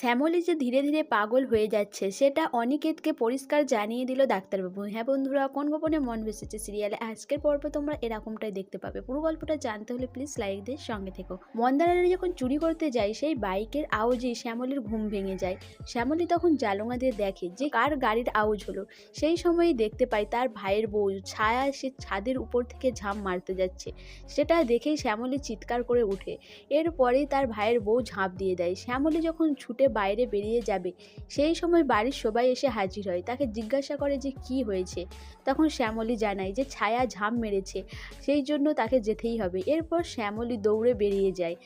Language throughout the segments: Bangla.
শ্যামলী যে ধীরে ধীরে পাগল হয়ে যাচ্ছে, সেটা অনিকেতকে পরিষ্কার জানিয়ে দিল ডাক্তারবাবু। হ্যাঁ বন্ধুরা, কোন গোপনে মন ভেসেছে সিরিয়ালে? আজকের পর্বে তোমরা এরকমটাই দেখতে পাবে। পুরো গল্পটা জানতে হলে প্লিজ লাইক দিয়ে সঙ্গে থেকো। মন্দারারে যখন চুরি করতে যায়, সেই বাইকের আওয়াজেই শ্যামলীর ঘুম ভেঙে যায়। শ্যামলী তখন জালুঙা দিয়ে দেখে যে কার গাড়ির আওয়াজ হলো। সেই সময়ই দেখতে পায় তার ভাইয়ের বউ ছায়া সে ছাদের উপর থেকে ঝাঁপ মারতে যাচ্ছে। সেটা দেখেই শ্যামলী চিৎকার করে ওঠে। এরপরেই তার ভাইয়ের বউ ঝাঁপ দিয়ে দেয়। শ্যামলী যখন ছুটে বাইরে বেরিয়ে যাবে। সেই সময় বাড়ির সবাই এসে হাজির হয়। তাকে জিজ্ঞাসা করে যে কি হয়েছে? তখন শ্যামলী জানায় যে ছায়া ঝাঁপ মেরেছে, সেই জন্য তাকে যেতেই হবে। এরপর শ্যামলী দৌড়ে বেরিয়ে যায়।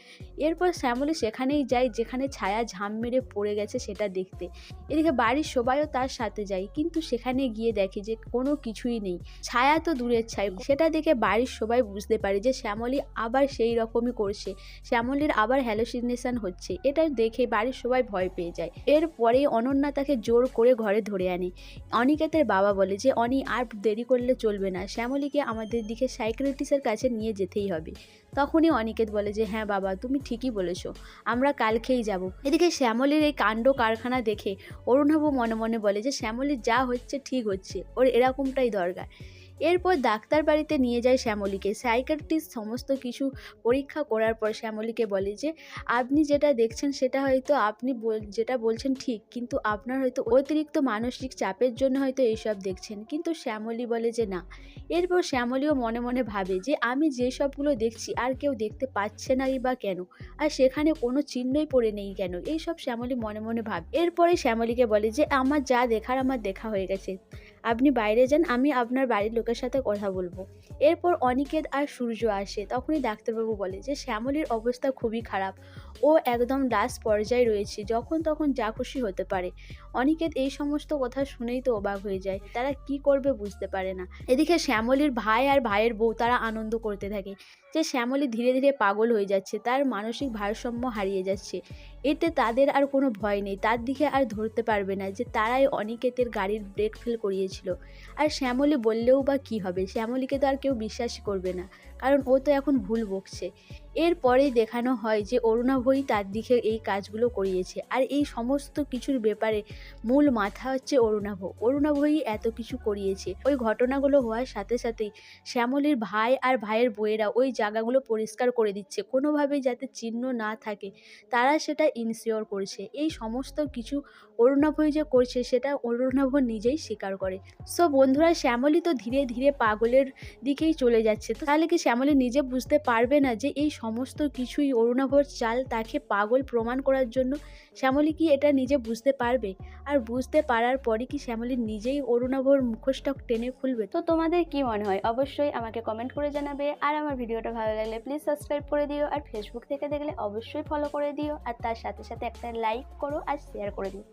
এরপর শ্যামলী সেখানেই যায় যেখানে ছায়া ঝাঁপ মেরে পড়ে গেছে সেটা দেখতে। এদিকে বাড়ির সবাইও তার সাথে যায়, কিন্তু সেখানে গিয়ে দেখে যে কোনো কিছুই নেই। ছায়া তো দূরের ছাই সেটা দেখে বাড়ির সবাই বুঝতে পারে যে শ্যামলী আবার সেই রকমই করছে। শ্যামলীর আবার হ্যালোসিনেশন হচ্ছে। এটা দেখে বাড়ির সবাই ভয় পেয়ে যায়। এরপরে অনন্যা তাকে জোর করে ঘরে ধরে আনে। অনিকেতের বাবা বলে যে, অনি, আর দেরি করলে চলবে না। শ্যামলীকে আমাদের দিকে সাইক্রেটিসের কাছে নিয়ে যেতেই হবে। তখনই অনিকেত বলে যে হ্যাঁ বাবা, তুমি ঠিকই বলেছ। আমরা কালকেই যাব। এদিকে শ্যামলীর এই কাণ্ড কারখানা দেখে অরুণাবু মনে মনে বলে যে, শ্যামলীর যা হচ্ছে ঠিক হচ্ছে। ওর এরকমটাই দরকার। এরপর ডাক্তার বাড়িতে নিয়ে যায় শ্যামলীকে। সাইকাট্রিস্ট সমস্ত কিছু পরীক্ষা করার পর শ্যামলীকে বলে যে, আপনি যেটা দেখছেন সেটা হয়তো আপনি যেটা বলছেন ঠিক, কিন্তু আপনার হয়তো অতিরিক্ত মানসিক চাপের জন্য হয়তো এইসব দেখছেন। কিন্তু শ্যামলী বলে যে, না। এরপর শ্যামলীও মনে মনে ভাবে যে, আমি যে সবগুলো দেখছি, আর কেউ দেখতে পাচ্ছে নাই বা কেন? আর সেখানে কোনো চিহ্নই পড়ে নেই কেন? এইসব শ্যামলী মনে মনে ভাবে। এরপরে শ্যামলীকে বলে যে, আমার যা দেখার আমার দেখা হয়ে গেছে। আপনি বাইরে যান, আমি আপনার বাড়ির লোকের সাথে কথা বলব। এরপর অনিকেত আর সূর্য আসে, তখনই ডাক্তারবাবু বলে যে, শ্যামলীর অবস্থা খুবই খারাপ। ও একদম লাস্ট পর্যায়ে রয়েছে, যখন তখন যা খুশি হতে পারে। অনিকেত এই সমস্ত কথা শুনেই তো অবাক হয়ে যায়, তারা কি করবে বুঝতে পারে না। এদিকে শ্যামলীর ভাই আর ভাইয়ের বউ তারা আনন্দ করতে থাকে যে, শ্যামলী ধীরে ধীরে পাগল হয়ে যাচ্ছে, তার মানসিক ভারসাম্য হারিয়ে যাচ্ছে। এতে তাদের আর কোনো ভয় নেই, তার দিকে আর ধরতে পারবে না যে, তারাই অনিকেতের গাড়ির ব্রেক ফেল করিয়েছিল আর শ্যামলী বললেও বা কি হবে? শ্যামলীকে তো আর কেউ বিশ্বাসই করবে না। কারণ ও তো এখন ভুল বকছে। এরপরেই দেখানো হয় যে অরুণাভই তার দিকে এই কাজগুলো করিয়েছে। আর এই সমস্ত কিছুর ব্যাপারে মূল মাথা হচ্ছে অরুণাভ অরুণাভই এত কিছু করিয়েছে। ওই ঘটনাগুলো হওয়ার সাথে সাথেই শ্যামলীর ভাই আর ভাইয়ের বইয়েরা ওই জায়গাগুলো পরিষ্কার করে দিচ্ছে। কোনোভাবেই যাতে চিহ্ন না থাকে, তারা সেটা ইনসিওর করছে। এই সমস্ত কিছু অরুণাভই যে করছে, সেটা অরুণাভ নিজেই স্বীকার করে। সো বন্ধুরা, শ্যামলী তো ধীরে ধীরে পাগলের দিকেই চলে যাচ্ছে। তাহলে কি শ্যামলী নিজে বুঝতে পারবে না যে এই সমস্ত কিছুই অরুণাভর চাল তাকে পাগল প্রমাণ করার জন্য শ্যামলী কি এটা নিজে বুঝতে পারবে? আর বুঝতে পারার পরে কি শ্যামলী নিজেই অরুণাভর মুখোশটা টেনে খুলবে? তো তোমাদের কি মনে হয়? অবশ্যই আমাকে কমেন্ট করে জানাবে। আর আমার ভিডিওটা ভালো লাগলে প্লিজ সাবস্ক্রাইব করে দিও। আর ফেসবুক থেকে দেখলে অবশ্যই ফলো করে দিও। আর তার সাথে সাথে একটা লাইক করো আর শেয়ার করে দিও।